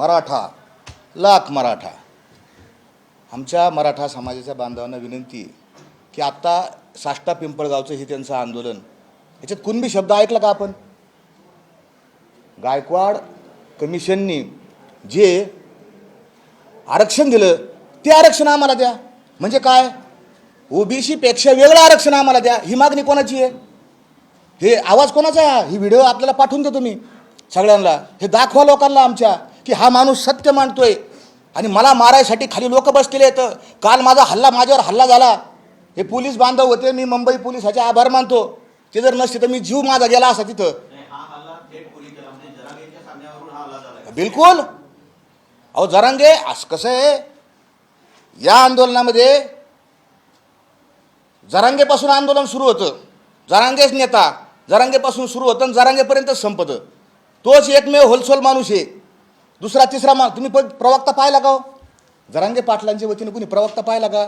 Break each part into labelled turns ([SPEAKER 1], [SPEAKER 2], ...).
[SPEAKER 1] मराठा लाख मराठा. आमच्या मराठा समाजाच्या बांधवांना विनंती आहे की आत्ता साष्टा पिंपळगावचं हे त्यांचं आंदोलन याच्यात कुणबी शब्द ऐकला का आपण? गायकवाड कमिशननी जे आरक्षण दिलं ते आरक्षण आम्हाला द्या. म्हणजे काय? ओबीसीपेक्षा वेगळं आरक्षण आम्हाला द्या. ही मागणी कोणाची आहे? हे आवाज कोणाचा आहे? ही व्हिडिओ आपल्याला पाठवून देतो मी सगळ्यांना. हे दाखवा लोकांना आमच्या. की हा माणूस सत्य मानतोय. आणि मला मारायसाठी खाली लोक बसलेले आहेत. काल माझा हल्ला माझ्यावर हल्ला झाला. हे पोलीस बांधव होते मी मुंबई पोलिसाचे आभार मानतो. ते जर नसते तर मी जीव माझा गेला असा तिथं. बिलकुल. अहो जरांगे असं कसं आहे? या आंदोलनामध्ये जरांगेपासून आंदोलन सुरू होतं. जरांगेच नेता. जरांगेपासून सुरू होतं आणि जरांगेपर्यंत संपतं. तोच एकमेव होलसोल माणूस आहे. दुसरा तिसरा मा तुम्ही पण प्रवक्ता पाहिला का हो? जरांगे पाटलांच्या वतीने कुणी प्रवक्ता पाहिला का?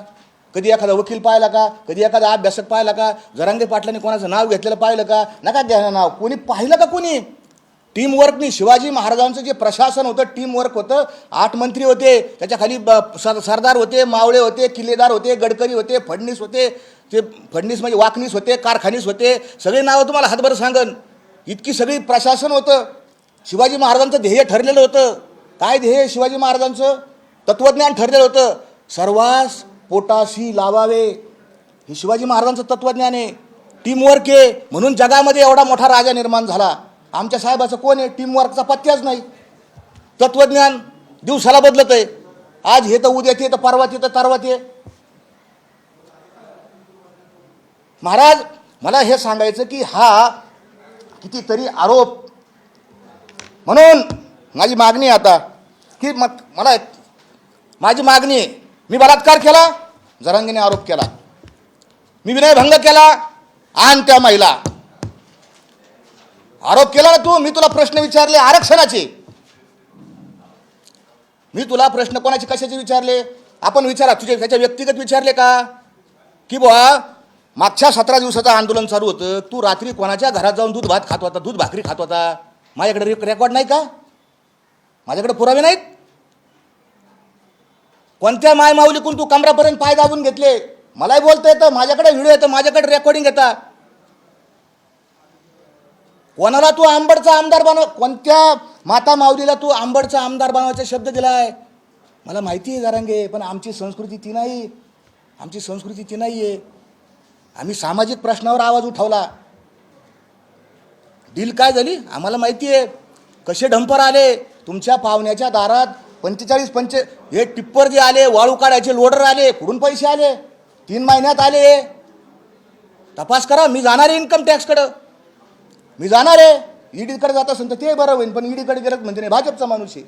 [SPEAKER 1] कधी एखादा वकील पाहिला का? कधी एखादा अभ्यासक पाहिला का? जरांगे पाटलांनी कोणाचं नाव घेतलेलं पाहिलं का? नका घ्या नाव. कोणी पाहिलं का कोणी? टीमवर्कनी शिवाजी महाराजांचं जे प्रशासन होतं टीमवर्क होतं आठ मंत्री होते त्याच्याखाली ब- सर सरदार होते मावळे होते किल्लेदार होते गडकरी होते फडणीस होते ते फडणीस म्हणजे वाकणीस होते कारखानीस होते सगळे नावं तुम्हाला हातभर सांगन. इतकी सगळी प्रशासन होतं. शिवाजी महाराजांचं ध्येय ठरलेलं होतं. काय ध्येय शिवाजी महाराजांचं? तत्वज्ञान ठरलेलं होतं. सर्वांस पोटाशी लावावे. हे शिवाजी महाराजांचं तत्वज्ञान आहे. टीमवर्क आहे. म्हणून जगामध्ये एवढा मोठा राजा निर्माण झाला. आमच्या साहेबाचं कोण आहे? टीमवर्कचा पत्त्याच नाही. तत्वज्ञान दिवसाला बदलत आहे. आज हे तर उद्या ते तर परवा ते तर तरवा ते. महाराज मला हे सांगायचं की हा कितीतरी आरोप. म्हणून माझी मागणी आता. की मग मला माझी मागणी आहे. मी बलात्कार केला जरांगीने आरोप केला. मी विनयभंग केला आण त्या महिला. आरोप केला ना तू मी तुला प्रश्न विचारले आरक्षणाचे. मी तुला प्रश्न कोणाचे कशाचे विचारले? आपण विचारा तुझे त्याच्या व्यक्तिगत विचारले का? की बुवा मागच्या सतरा दिवसाचं आंदोलन चालू होतं. तू रात्री कोणाच्या घरात जाऊन दूध भात खात होता दूध भाकरी खात होता? माझ्याकडे रेकॉर्ड नाही का? माझ्याकडे पुरावे नाहीत? कोणत्या माय माऊलीकून तू कमरापर्यंत पाय दाबून घेतले? मलाही बोलता येतं माझ्याकडे व्हिडिओ येतं माझ्याकडे रेकॉर्डिंग येतात कोणाला तू आंबडचा आमदार बनव कोणत्या माता माऊलीला तू आंबडचा आमदार बनवायचा शब्द दिलाय? मला माहिती आहे जरांगे पण आमची संस्कृती ती नाही. आमची संस्कृती ती नाही आहे आम्ही सामाजिक प्रश्नावर आवाज उठवला. डील काय झाली? आम्हाला माहिती आहे कसे डंपर आले? तुमच्या पाहुण्याच्या दारात पंचेचाळीस पंचे हे टिप्पर जे आले वाळू काढायचे लोडर आले कुठून पैसे आले तीन महिन्यात आले. तपास करा मी जाणार आहे इन्कम टॅक्सकडं मी जाणार आहे. ईडीकडे जात असेल तर ते बरं होईल पण ईडीकडे गेलं म्हणजे नाही भाजपचा माणूस आहे.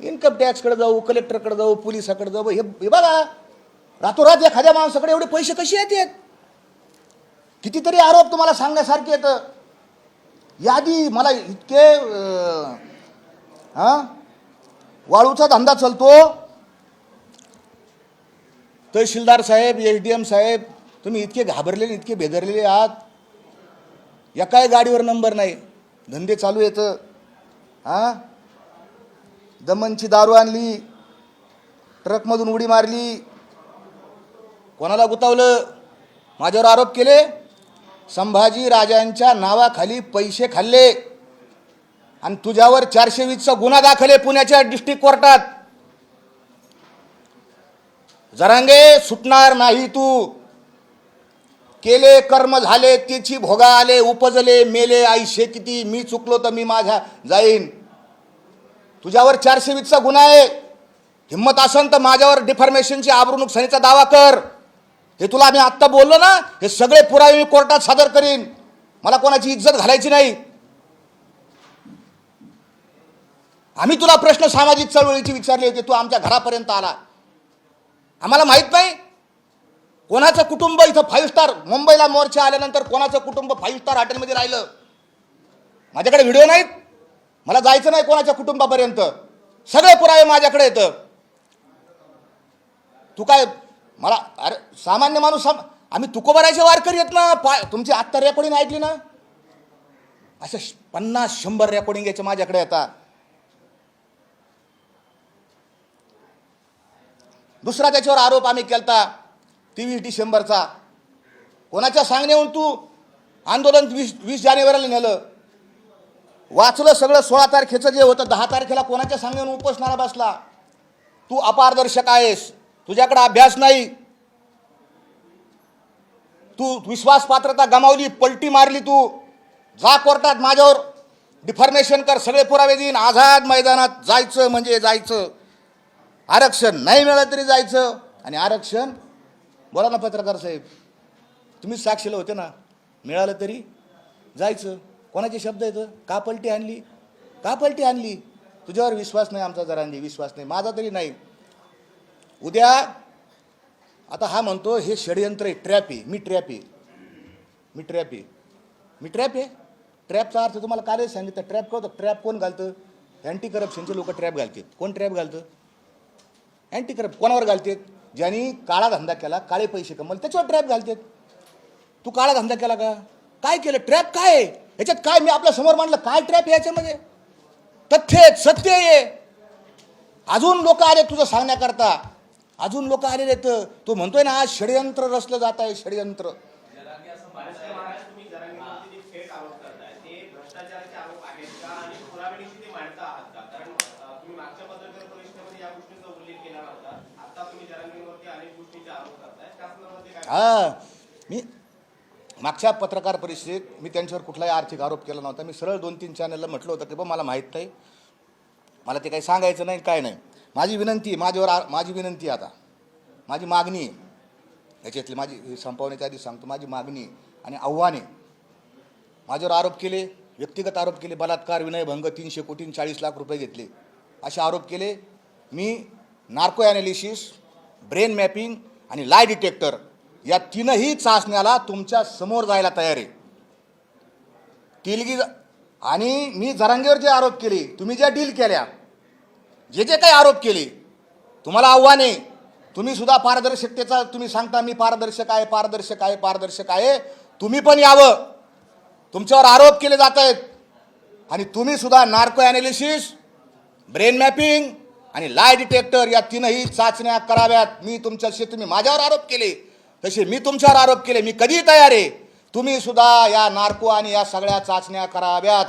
[SPEAKER 1] इन्कम टॅक्सकडे जाऊ कलेक्टरकडे जाऊ पोलिसाकडे जाऊ हे हे बघा. रातोरात एखाद्या माणसाकडे एवढे पैसे कसे येतात? कितीतरी आरोप तुम्हाला सांगण्यासारखे येतं यादी मला इतके हां? वाळूचा धंदा चालतो. तहसीलदार साहेब एस डी एम साहेब तुम्ही इतके घाबरलेले इतके बेदरलेले आहात. एकाही गाडीवर नंबर नाही. धंदे चालू येतं हां? दमनची दारू आणली. ट्रकमधून उडी मारली. कोणाला गुतावलं? माझ्यावर आरोप केले. संभाजी राजांच्या नावाखाली पैसे खाल्ले. आणि तुझ्यावर चारशे वीसचा गुन्हा दाखल आहे पुण्याच्या डिस्ट्रिक्ट कोर्टात जरांगे सुटणार नाही तू. केले कर्म झाले त्याची भोगा आले उपजले मेले आईशे किती मी चुकलो तर मी माझ्या जाईन. तुझ्यावर चारशे वीसचा गुन्हा आहे. हिंमत असन तर माझ्यावर डिफॉर्मेशनची आबरू नुकसानीचा दावा कर. हे तुला आम्ही आत्ता बोललो ना हे सगळे पुरावे मी कोर्टात सादर करीन. मला कोणाची इज्जत घालायची नाही. आम्ही तुला प्रश्न सामाजिक चळवळीची विचारले होते तू आमच्या घरापर्यंत आला. आम्हाला माहीत नाही. कोणाचं कुटुंब इथं फाईव्ह स्टार मुंबईला मोर्चा आल्यानंतर कोणाचं कुटुंब फाईव्ह स्टार हॉटेलमध्ये राहिलं? माझ्याकडे व्हिडिओ नाहीत. मला जायचं नाही कोणाच्या कुटुंबापर्यंत. सगळे पुरावे माझ्याकडे येतं. तू काय मला अरे सामान्य माणूस साम आम्ही तुकोबारायचे वारकरी आहेत ना. पा तुमची आत्ता रेकॉर्डिंग ऐकली ना? असं श- पन्नास शंभर रेकॉर्डिंग याचे माझ्याकडे येतात दुसरा त्याच्यावर आरोप आम्ही केलता तेवीस डिसेंबरचा. कोणाच्या सांगण्याहून तू आंदोलन वीस वीस जानेवारीला नेलं? वाचलं सगळं सोळा तारखेचं जे होतं दहा तारखेला कोणाच्या सांगण्यावर उपसणारा बसला? तू अपारदर्शक आहेस तुझ्याकडे अभ्यास नाही. तू विश्वास पात्रता गमावली पलटी मारली तू. जा कोर्टात माझ्यावर डिफॉर्मेशन कर सगळे पुरावे देईन. आझाद मैदानात जायचं म्हणजे जायचं. आरक्षण नाही मिळालं तरी जायचं. आणि आरक्षण बोला ना पत्रकार साहेब तुम्हीच साक्षीला होते ना मिळालं तरी जायचं. कोणाचे शब्द येतं का पलटी आणली? का पलटी आणली? तुझ्यावर विश्वास नाही आमचा जरांनी विश्वास नाही. माझा तरी नाही. उद्या आता हा म्हणतो हे षडयंत्र आहे ट्रॅप आहे. मी ट्रॅप आहे. मी ट्रॅप आहे. मी ट्रॅप आहे? ट्रॅपचा अर्थ तुम्हाला काय सांगितलं. ट्रॅप काय होतं? ट्रॅप कोण घालतं? अँटी करप्शनचे लोक ट्रॅप घालतात. कोण ट्रॅप घालतं? अँटी करप्ट कोणावर घालतात? ज्यांनी काळा धंदा केला काळे पैसे कमवले त्याच्यावर ट्रॅप घालतात. तू काळा धंदा केला का? काय केलं? ट्रॅप काय आहे? ह्याच्यात काय मी आपल्यासमोर मांडलं? काय ट्रॅप आहे याच्यामध्ये? तथ्य आहेत सत्य आहे. अजून लोक आले तुझं सांगण्याकरता. अजून लोक आलेले आहेत. तू म्हणतोय ना आज षडयंत्र रचलं जात आहे षडयंत्र
[SPEAKER 2] महाराज तुम्ही जरांगीवरती जे थेट आरोप करताय ते भ्रष्टाचाराचे आरोप आहेत का आणि पुराव्यानिशी ते मांडता आहात का कारण अं, तुम्ही मागच्या पत्रकार परिषदेमध्ये या उल्लेख केला नव्हता. आता तुम्ही जरांगीवरती अनेक आरोप करताय.
[SPEAKER 1] हा मी मागच्या पत्रकार परिषदेत मी त्यांच्यावर कुठलाही आर्थिक आरोप केला नव्हता. मी सरळ दोन तीन चॅनलला म्हटलं होतं की बा मला माहीत नाही. मला ते काही सांगायचं नाही काय नाही. माझी विनंती आहे माझ्यावर माझी विनंती आता. माझी मागणी आहे. याच्यातली माझी संपवण्याच्या आधी सांगतो. माझी मागणी आणि आव्हाने माझ्यावर आरोप केले व्यक्तिगत आरोप केले बलात्कार विनयभंग तीनशे कोटी चाळीस लाख रुपये घेतले. असे आरोप केले मी नार्को ॲनालिसिस ब्रेन मॅपिंग आणि लाय डिटेक्टर या तीनही चाचण्याला तुमच्यासमोर जायला तयार आहे. तिलगी आणि मी जरांगेवर जे आरोप केले तुम्ही ज्या डील केल्या जे जे काही आरोप केले तुम्हाला आव्हान आहे. तुम्ही सुद्धा पारदर्शकतेचा तुम्ही सांगता मी पारदर्शक आहे पारदर्शक आहे पारदर्शक आहे. तुम्ही पण यावं. तुमच्यावर आरोप केले जात आहेत. आणि तुम्ही सुद्धा नार्को ॲनालिसिस ब्रेन मॅपिंग आणि लाय डिटेक्टर या तीनही चाचण्या कराव्यात. मी तुमच्याशी तुम्ही माझ्यावर आरोप केले. तसे मी तुमच्यावर आरोप केले. मी कधी तयार आहे. तुम्ही सुद्धा या नार्को आणि या सगळ्या चाचण्या कराव्यात.